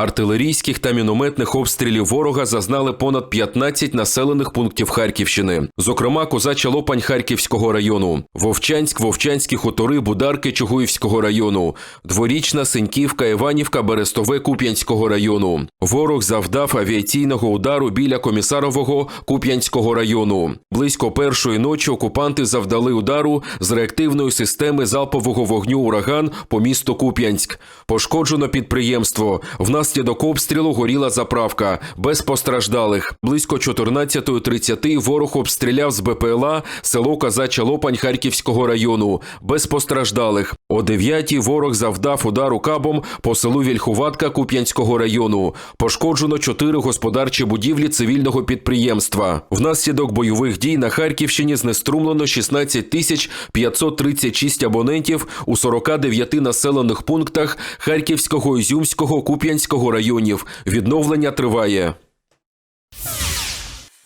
Артилерійських та мінометних обстрілів ворога зазнали понад 15 населених пунктів Харківщини, зокрема Козача Лопань Харківського району, Вовчанськ, Вовчанські хутори, Бударки Чугуївського району, Дворічна, Синьківка, Іванівка, Берестове Куп'янського району. Ворог завдав авіаційного удару біля Комісарового Куп'янського району. Близько першої ночі окупанти завдали удару з реактивної системи залпового вогню ураган по місту Куп'янськ. Пошкоджено підприємство. Внаслідок обстрілу горіла заправка без постраждалих. Близько 14.30 ворог обстріляв з БПЛА село Казача Лопань Харківського району без постраждалих. О 9 ворог завдав удару кабом по селу Вільхуватка Куп'янського району. Пошкоджено чотири господарчі будівлі цивільного підприємства. Внаслідок бойових дій на Харківщині знеструмлено 16 тисяч 536 абонентів у 49 населених пунктах Харківського, Ізюмського, Куп'янського районів. Відновлення триває.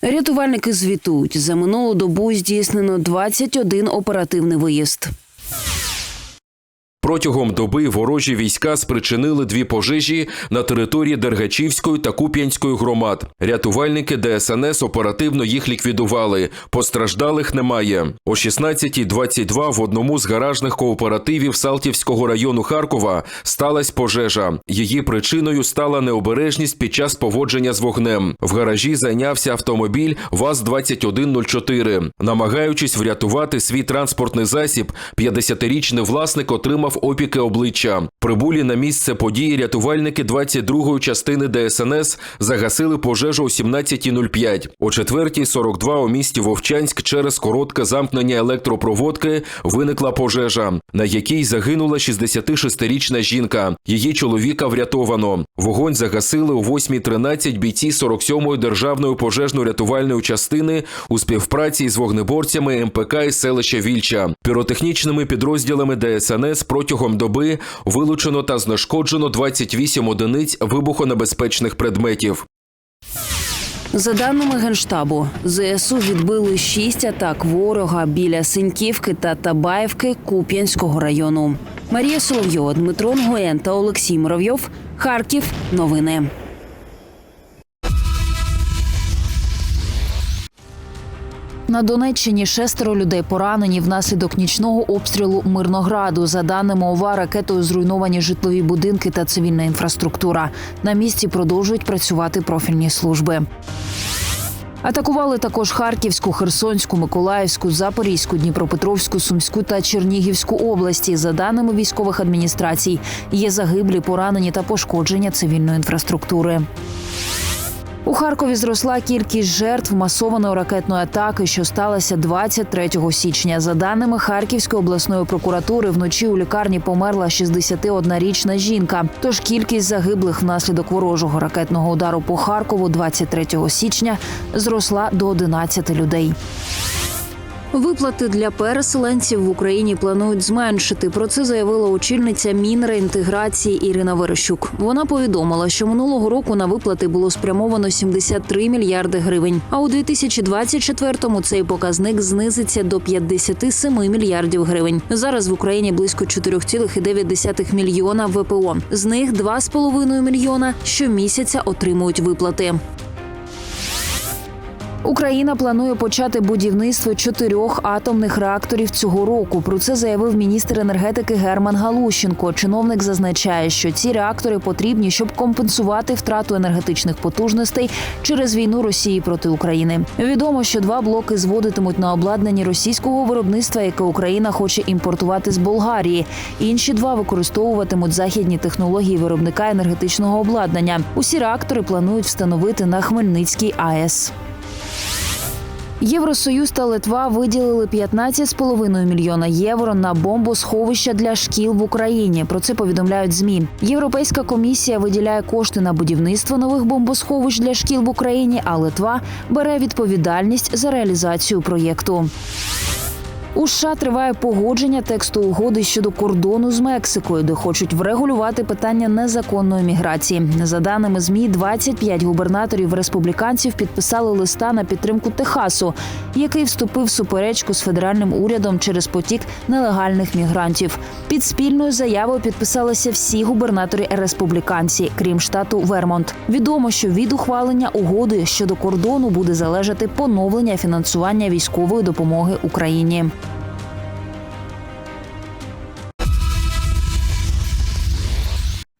Рятувальники звітують, за минулу добу здійснено 21 оперативний виїзд. Протягом доби ворожі війська спричинили дві пожежі на території Дергачівської та Куп'янської громад. Рятувальники ДСНС оперативно їх ліквідували. Постраждалих немає. О 16.22 в одному з гаражних кооперативів Салтівського району Харкова сталася пожежа. Її причиною стала необережність під час поводження з вогнем. В гаражі зайнявся автомобіль ВАЗ-2104. Намагаючись врятувати свій транспортний засіб, 50-річний власник отримав опіки обличчя. Прибулі на місце події рятувальники 22-ї частини ДСНС загасили пожежу о 17.05. О 4.42 у місті Вовчанськ через коротке замкнення електропроводки виникла пожежа, на якій загинула 66-річна жінка. Її чоловіка врятовано. Вогонь загасили о 8.13 бійці 47-ї державної пожежно-рятувальної частини у співпраці з вогнеборцями МПК із селища Вільча. Піротехнічними підрозділами ДСНС протягом доби вилучено та знешкоджено 28 одиниць вибухонебезпечних предметів. За даними генштабу, ЗСУ відбили шість атак ворога біля Синьківки та Табаївки Куп'янського району. Марія Соловйова, Дмитро Нгоєн та Олексій Муравйов. Харків. Новини. На Донеччині шестеро людей поранені внаслідок нічного обстрілу Мирнограду. За даними ОВА, ракетою зруйновані житлові будинки та цивільна інфраструктура. На місці продовжують працювати профільні служби. Атакували також Харківську, Херсонську, Миколаївську, Запорізьку, Дніпропетровську, Сумську та Чернігівську області. За даними військових адміністрацій, є загиблі, поранені та пошкодження цивільної інфраструктури. У Харкові зросла кількість жертв масованої ракетної атаки, що сталася 23 січня. За даними Харківської обласної прокуратури, вночі у лікарні померла 61-річна жінка. Тож кількість загиблих внаслідок ворожого ракетного удару по Харкову 23 січня зросла до 11 людей. Виплати для переселенців в Україні планують зменшити. Про це заявила очільниця Мінреінтеграції Ірина Верещук. Вона повідомила, що минулого року на виплати було спрямовано 73 мільярди гривень. А у 2024-му цей показник знизиться до 57 мільярдів гривень. Зараз в Україні близько 4,9 мільйона ВПО. З них 2,5 мільйона щомісяця отримують виплати. Україна планує почати будівництво чотирьох атомних реакторів цього року. Про це заявив міністр енергетики Герман Галущенко. Чиновник зазначає, що ці реактори потрібні, щоб компенсувати втрату енергетичних потужностей через війну Росії проти України. Відомо, що два блоки зводитимуть на обладнанні російського виробництва, яке Україна хоче імпортувати з Болгарії. Інші два використовуватимуть західні технології виробника енергетичного обладнання. Усі реактори планують встановити на Хмельницькій АЕС. Євросоюз та Литва виділили 15,5 мільйона євро на бомбосховища для шкіл в Україні. Про це повідомляють змі. Європейська комісія виділяє кошти на будівництво нових бомбосховищ для шкіл в Україні, а Литва бере відповідальність за реалізацію проєкту. У США триває погодження тексту угоди щодо кордону з Мексикою, де хочуть врегулювати питання незаконної міграції. За даними змі, 25 губернаторів республіканців підписали листа на підтримку Техасу, який вступив в суперечку з федеральним урядом через потік нелегальних мігрантів. Під спільною заявою підписалися всі губернатори республіканці, крім штату Вермонт. Відомо, що від ухвалення угоди щодо кордону буде залежати поновлення фінансування військової допомоги Україні.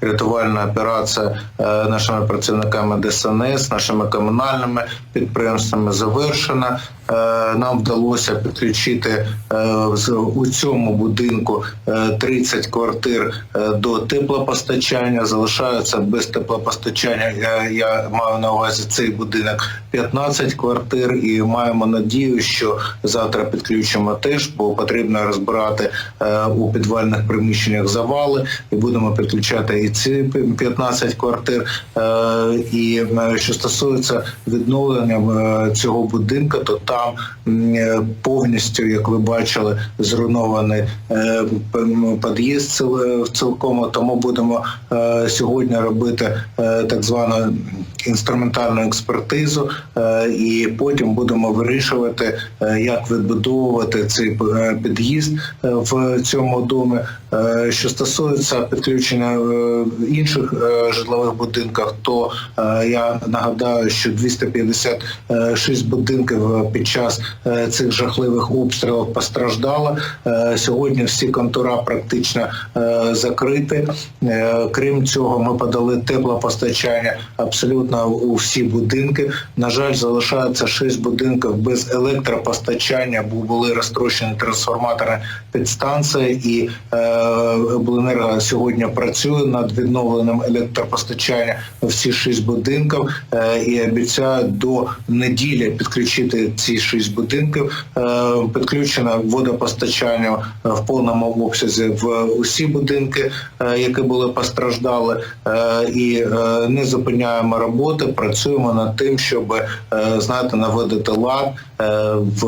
Рятувальна операція е, нашими працівниками ДСНС, нашими комунальними підприємствами завершена. Е, Нам вдалося підключити е, у цьому будинку е, 30 квартир е, до теплопостачання. Залишаються без теплопостачання. Я, маю на увазі цей будинок 15 квартир, і маємо надію, що завтра підключимо теж, бо потрібно розбирати у підвальних приміщеннях завали, і будемо підключати і ці 15 квартир. І що стосується відновлення цього будинку, то там е, повністю, як ви бачили, зруйнований е, під'їзд ціл- цілком. Тому будемо е, сьогодні робити е, так звану інструментальну експертизу, е, і потім будемо вирішувати, е, як відбудовувати цей е, під'їзд е, в цьому домі. Е, Що стосується підключення е, інших е, житлових будинків, то я нагадаю, що 256 будинків під час цих жахливих обстрілів постраждало. Сьогодні всі контура практично закриті. Крім цього, ми подали теплопостачання абсолютно у всі будинки. На жаль, залишається 6 будинків без електропостачання, бо були розтрощені трансформатори підстанції, і обленерго сьогодні працює над відновленням електропостачання у всі 6 будинків е, і обіцяють до неділі підключити ці 6 будинків. Е, підключено водопостачання в повному обсязі в усі будинки, е, які були постраждали, і не зупиняємо роботи, працюємо над тим, щоб знаєте, наводити лад в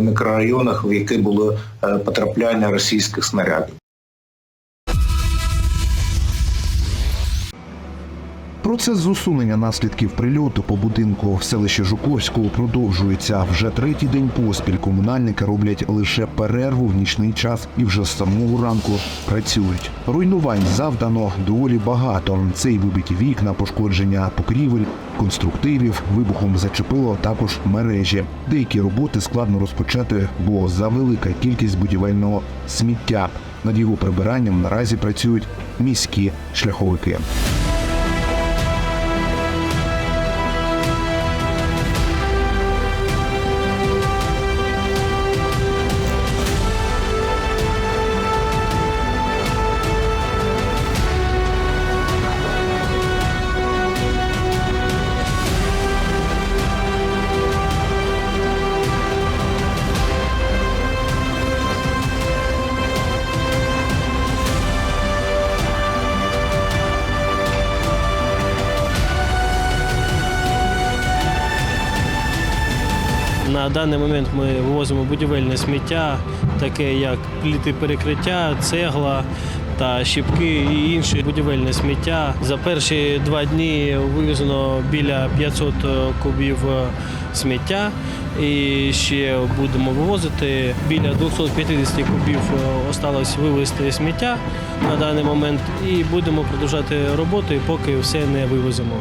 мікрорайонах, в які було е, потрапляння російських снарядів. Процес з усунення наслідків прильоту по будинку в селищі Жуковського продовжується. Вже третій день поспіль комунальники роблять лише перерву в нічний час і вже з самого ранку працюють. Руйнувань завдано доволі багато. Це й вибиті вікна, пошкодження покрівель, конструктивів, вибухом зачепило також мережі. Деякі роботи складно розпочати, бо завелика кількість будівельного сміття. Над його прибиранням наразі працюють міські шляховики. Даний момент ми вивозимо будівельне сміття, таке як пліти перекриття, цегла та щіпки і інше будівельне сміття. За перші два дні вивезено біля 500 кубів сміття. І ще будемо вивозити. Біля 250 кубів осталось вивезти сміття на даний момент. І будемо продовжувати роботу, поки все не вивеземо.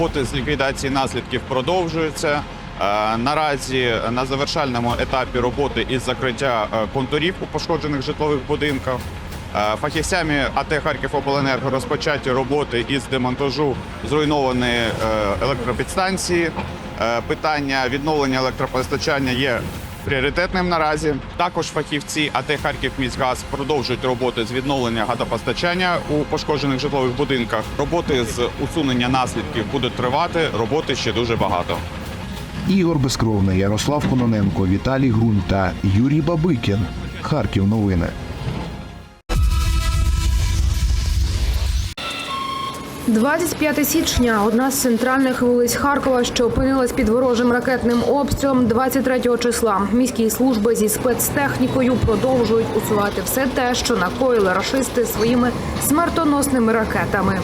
Роботи з ліквідації наслідків продовжуються. Е, Наразі на завершальному етапі роботи із закриття е, контурів у пошкоджених житлових будинках. Е, Фахівцями АТ Харківобленерго розпочаті роботи із демонтажу зруйнованої електропідстанції. Питання відновлення електропостачання є пріоритетним наразі. Також фахівці АТ Харків Міськгаз продовжують роботи з відновлення газопостачання у пошкоджених житлових будинках. Роботи з усунення наслідків будуть тривати. Роботи ще дуже багато. Ігор Безкровний, Ярослав Кононенко, Віталій Грунь та Юрій Бабикін. Харків новини. – 25 січня. Одна з центральних вулиць Харкова, що опинилась під ворожим ракетним обстрілом 23 числа. Міські служби зі спецтехнікою продовжують усувати все те, що накоїли рашисти своїми смертоносними ракетами.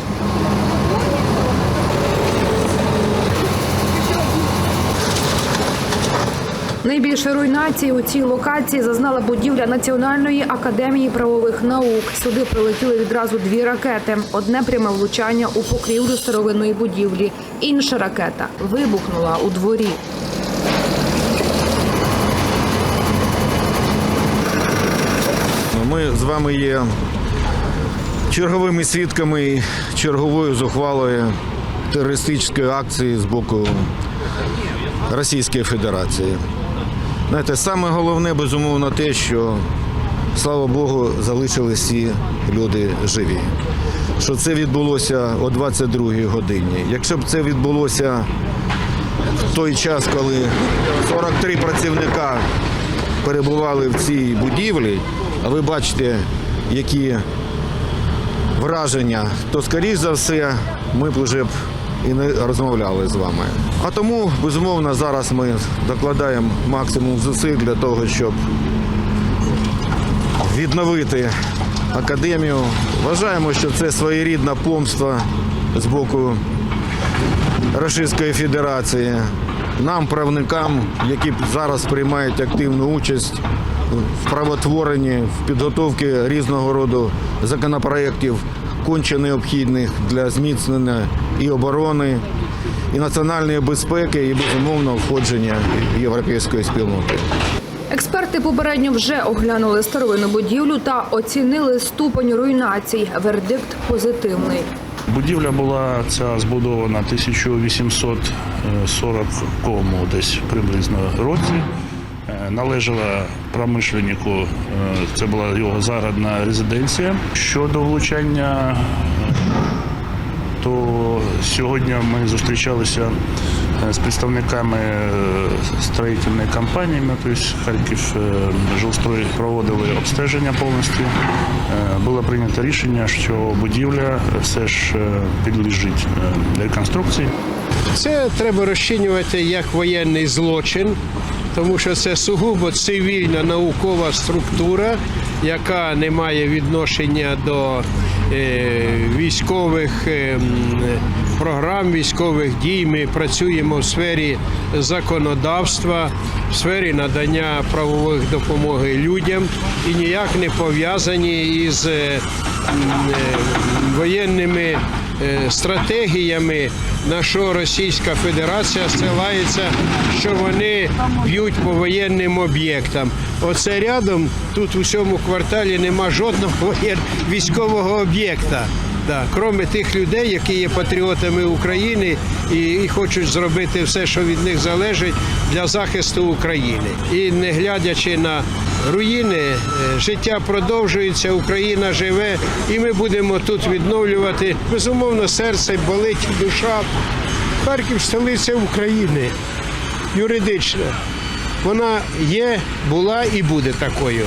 Найбільше руйнації у цій локації зазнала будівля Національної академії правових наук. Сюди прилетіли відразу дві ракети. Одне пряме влучання у покрівлю старовинної будівлі. Інша ракета вибухнула у дворі. Ми з вами є черговими свідками чергової зухвалої терористичної акції з боку Російської Федерації. Знаєте, саме головне, безумовно, те, що, слава Богу, залишились всі люди живі. Що це відбулося о 22-й годині. Якщо б це відбулося в той час, коли 43 працівника перебували в цій будівлі, а ви бачите, які враження, то скоріш за все ми б вже б і не розмовляли з вами. А тому, безумовно, зараз ми докладаємо максимум зусиль для того, щоб відновити академію. Вважаємо, що це своєрідна помста з боку Російської Федерації. Нам, правникам, які зараз приймають активну участь в правотворенні, в підготовці різного роду законопроєктів, конче необхідних для зміцнення і оборони, і національної безпеки, і безумовно входження європейської спільноти. Експерти попередньо вже оглянули старовинну будівлю та оцінили ступень руйнацій. Вердикт позитивний. Будівля була ця збудована 1840 десь приблизно році. Е, Належала промишленнику, е, це була його загородна резиденція. Щодо влучання, е, то сьогодні ми зустрічалися е, з представниками строїтельної компанії, тобто Харків жилстрой проводили обстеження повністю. Було прийнято рішення, що будівля все ж підлежить реконструкції. Це треба розцінювати як воєнний злочин, тому що це сугубо цивільна наукова структура, яка не має відношення до е, військових е, програм, військових дій. Ми працюємо в сфері законодавства, в сфері надання правових допомоги людям і ніяк не пов'язані із е, воєнними стратегіями, на що Російська Федерація ссилається, що вони б'ють по воєнним об'єктам. Оце рядом тут у цьому кварталі нема жодного військового об'єкта. Да, кроме тих людей, які є патріотами України і, і хочуть зробити все, що від них залежить для захисту України. І не глядячи на руїни, е, життя продовжується, Україна живе, і ми будемо тут відновлювати. Безумовно, серце болить, душа. Харків столиця України, юридична. Вона є, була і буде такою.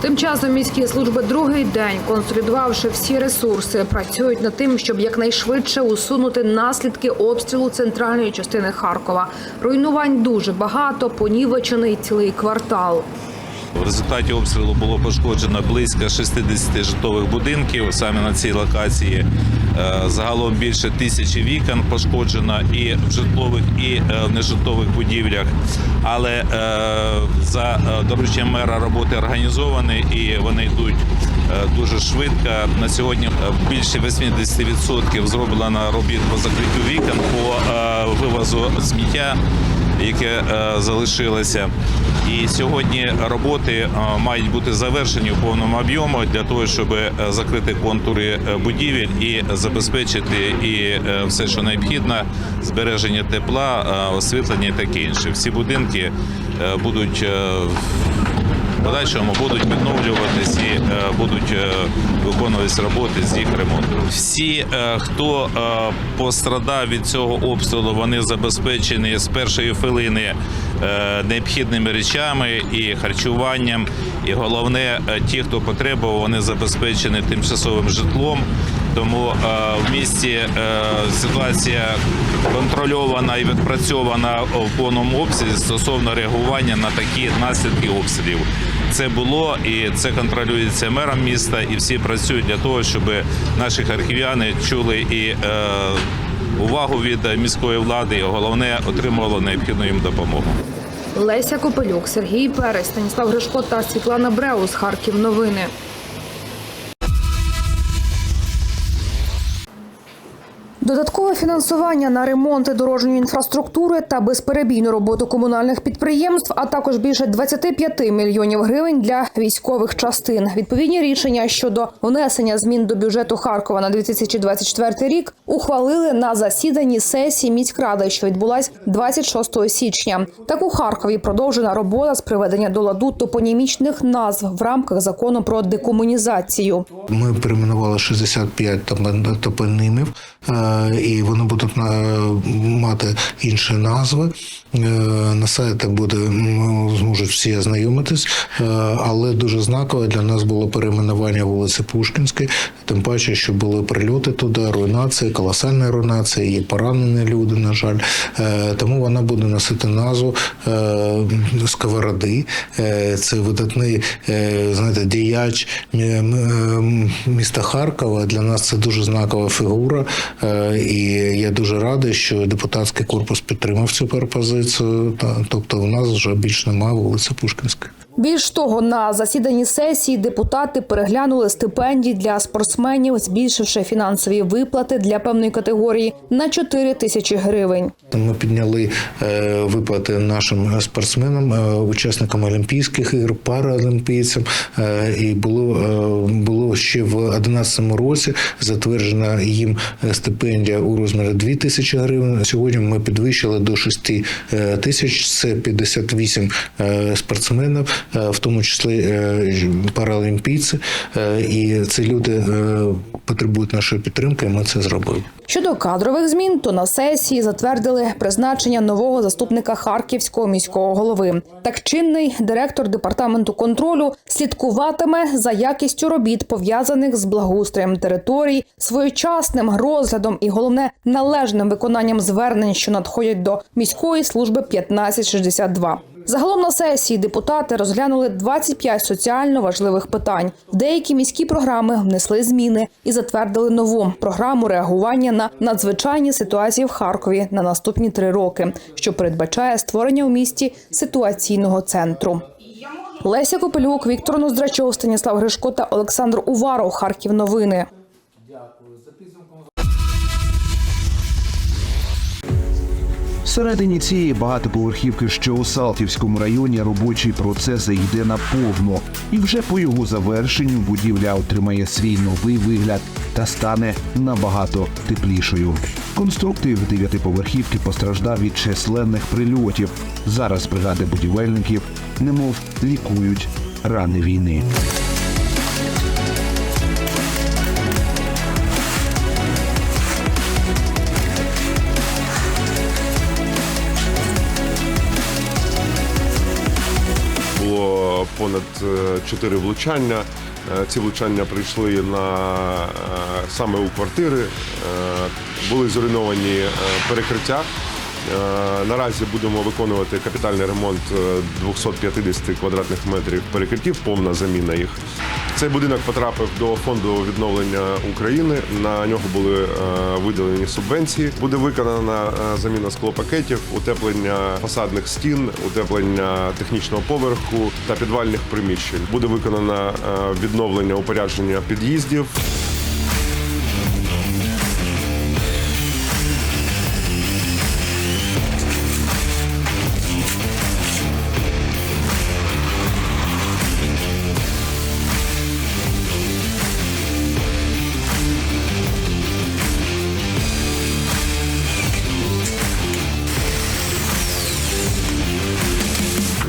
Тим часом міські служби другий день, консолідувавши всі ресурси, працюють над тим, щоб якнайшвидше усунути наслідки обстрілу центральної частини Харкова. Руйнувань дуже багато, понівечений цілий квартал. В результаті обстрілу було пошкоджено близько 60 житлових будинків саме на цій локації. Е, Загалом більше тисячі вікон пошкоджено і в житлових, і е, в нежитлових будівлях. Але е, за дорученням мера роботи організовані і вони йдуть дуже швидко. На сьогодні більше 80% зроблено робіт по закриттю вікон, по вивозу сміття, яке залишилося. І сьогодні роботи е, мають бути завершені в повному об'єму для того, щоб е, закрити контури е, будівель і забезпечити і все, що необхідно, збереження тепла, освітлення і таке інше. Всі будинки будуть в подальшому будуть відновлюватись і е, будуть е, виконуватись роботи з їх ремонту. Всі, е, хто пострадав від цього обстрілу, вони забезпечені з першої хвилини необхідними речами і харчуванням. І головне, ті, хто потребував, вони забезпечені тимчасовим житлом. Тому е, в місті е, ситуація контрольована і відпрацьована в повному обсязі стосовно реагування на такі наслідки обстрілів. Це було і це контролюється мером міста, і всі працюють для того, щоб наші харків'яни чули і е, увагу від міської влади, і головне отримували необхідну їм допомогу. Леся Копелюк, Сергій Перець, Станіслав Гришко та Світлана Бреус. Харків. Новини. Додаткове фінансування на ремонти дорожньої інфраструктури та безперебійну роботу комунальних підприємств, а також більше 25 мільйонів гривень для військових частин. Відповідні рішення щодо внесення змін до бюджету Харкова на 2024 рік ухвалили на засіданні сесії міськради, що відбулась 26 січня. Так у Харкові продовжена робота з приведення до ладу топонімічних назв в рамках закону про декомунізацію. Ми перейменували 65 топ- топонімів, е, і вони будуть мати інші назви. Е, На сайті буде зможуть всі ознайомитись, е, але дуже знакове для нас було перейменування вулиці Пушкінської, тим паче, що були прильоти туди, руйнації, колосальні руйнації, є поранені люди, на жаль. Е, Тому вона буде носити назву Сковороди. Це видатний знаєте, діяч міста Харкова. Для нас це дуже знакова фігура. І я дуже радий, що депутатський корпус підтримав цю пропозицію. Тобто, у нас вже більш немає вулиці Пушкінської. Більш того, на засіданні сесії депутати переглянули стипендії для спортсменів, збільшивши фінансові виплати для певної категорії на 4 тисячі гривень. Ми підняли е, виплати нашим спортсменам, е, учасникам Олімпійських ігор, паралімпійцям. Е, і було, було ще в 2011 році затверджена їм стипендія у розмірі 2 тисячі гривень. Сьогодні ми підвищили до 6 е, тисяч. Це 58 е, спортсменів, в тому числі е, паралімпійці. Е, і ці люди е, потребують нашої підтримки. і Ми це зробили. Щодо кадрових змін, то на сесії затвердили призначення нового заступника харківського міського голови. Так чинний директор департаменту контролю слідкуватиме за якістю робіт, пов'язаних з благоустроєм територій, своєчасним розглядом і головне належним виконанням звернень, що надходять до міської служби 1562. Загалом на сесії депутати розглянули 25 соціально важливих питань. Деякі міські програми внесли зміни і затвердили нову програму реагування на надзвичайні ситуації в Харкові на наступні три роки, що передбачає створення у місті ситуаційного центру. Леся Копелюк, Віктор Ноздрачов, Станіслав Гришко та Олександр Уваров. Харків. Новини. Всередині цієї багатоповерхівки, що у Салтівському районі, робочий процес йде наповно, і вже по його завершенню будівля отримає свій новий вигляд та стане набагато теплішою. Конструктив дев'ятиповерхівки постраждав від численних прильотів. Зараз бригади будівельників немов лікують рани війни. Понад е, чотири влучання. Е, Ці влучання прийшли на е, саме у квартири. Були зруйновані перекриття Наразі будемо виконувати капітальний ремонт е, 250 квадратних метрів перекриттів, повна заміна їх. Цей будинок потрапив до фонду відновлення України. На нього були е, виділені субвенції. Буде виконана е, заміна склопакетів, утеплення фасадних стін, утеплення технічного поверху та підвальних приміщень. Буде виконано е, відновлення упорядження під'їздів.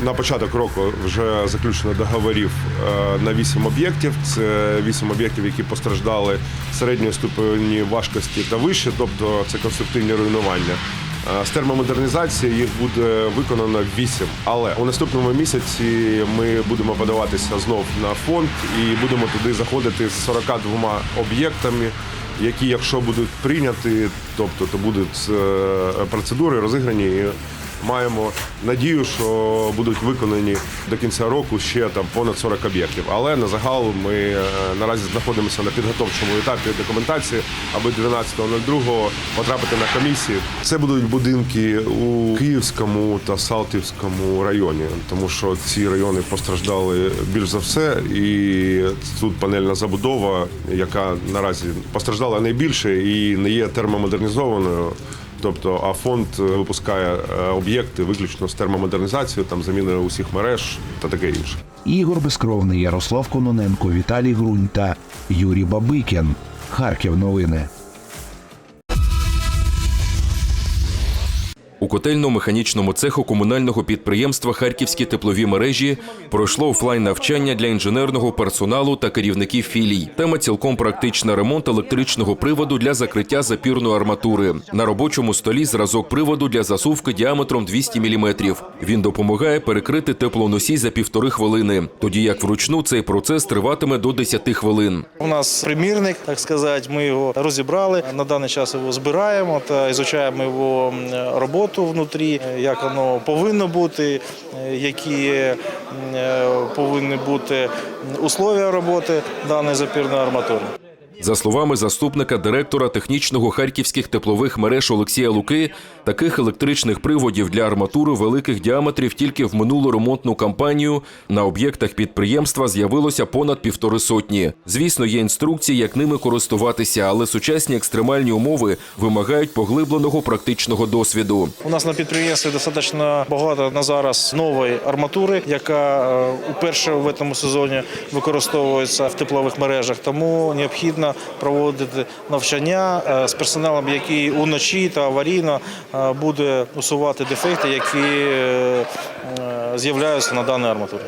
На початок року вже заключено договорів е, на 8 об'єктів. Це 8 об'єктів, які постраждали середньої ступені важкості та вище, тобто це конструктивні руйнування. Е, З термомодернізації їх буде виконано 8. Але у наступному місяці ми будемо подаватися знов на фонд і будемо туди заходити з 42 об'єктами, які, якщо будуть прийняті, тобто то будуть е, процедури розіграні. Маємо надію, що будуть виконані до кінця року ще там понад 40 об'єктів. Але на загал ми е, наразі знаходимося на підготовчому етапі документації, аби 12.02 потрапити на комісії. Це будуть будинки у Київському та Салтівському районі, тому що ці райони постраждали більш за все, і тут панельна забудова, яка наразі постраждала найбільше і не є термомодернізованою. Тобто, а фонд е, випускає е, об'єкти виключно з термомодернізацією, там заміною усіх мереж та таке інше. Ігор Безкровний, Ярослав Кононенко, Віталій Грунь та Юрій Бабикін. Харків новини. У котельно-механічному цеху комунального підприємства Харківські теплові мережі пройшло офлайн навчання для інженерного персоналу та керівників філій. Тема цілком практична ремонт електричного приводу для закриття запірної арматури. На робочому столі зразок приводу для засувки діаметром 200 мм. Він допомагає перекрити теплоносій за півтори хвилини, тоді як вручну цей процес триватиме до 10 хвилин. У нас примірник, так сказати, ми його розібрали. На даний час його збираємо та ізучаємо його м, роботу внутрі, е, як воно повинно бути, е, які е, повинні бути условия роботи даної запірної арматури. За словами заступника директора технічного харківських теплових мереж Олексія Луки, таких електричних приводів для арматури великих діаметрів тільки в минулу ремонтну кампанію на об'єктах підприємства з'явилося понад півтори сотні. Звісно, є інструкції, як ними користуватися, але сучасні екстремальні умови вимагають поглибленого практичного досвіду. У нас на підприємстві достатньо багато на зараз нової арматури, яка е, уперше в цьому сезоні використовується в теплових мережах. Тому необхідно проводити навчання е, з персоналом, який уночі та аварійно е, буде усувати дефекти, які е, з'являються на даній арматурі.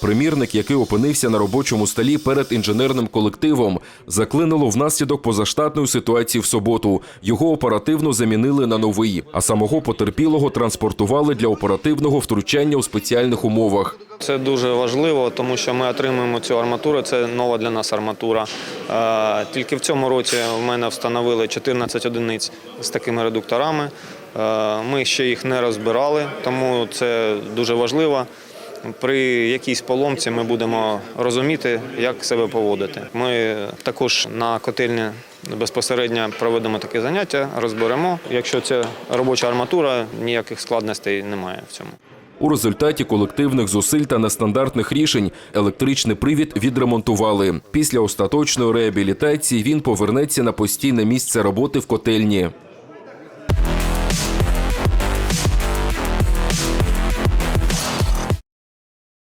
Примірник, який опинився на робочому столі перед інженерним колективом, заклинило внаслідок позаштатної ситуації в суботу. Його оперативно замінили на новий, а самого потерпілого транспортували для оперативного втручання у спеціальних умовах. Це дуже важливо, тому що ми отримуємо цю арматуру. Це нова для нас арматура. Е, Тільки в цьому році в мене встановили 14 одиниць з такими редукторами. Е, Ми ще їх не розбирали, тому це дуже важливо. При якійсь поломці ми будемо розуміти, як себе поводити. Ми також на котельні безпосередньо проведемо таке заняття, розберемо. Якщо це робоча арматура, ніяких складностей немає в цьому. У результаті колективних зусиль та нестандартних рішень електричний привід відремонтували. Після остаточної реабілітації він повернеться на постійне місце роботи в котельні.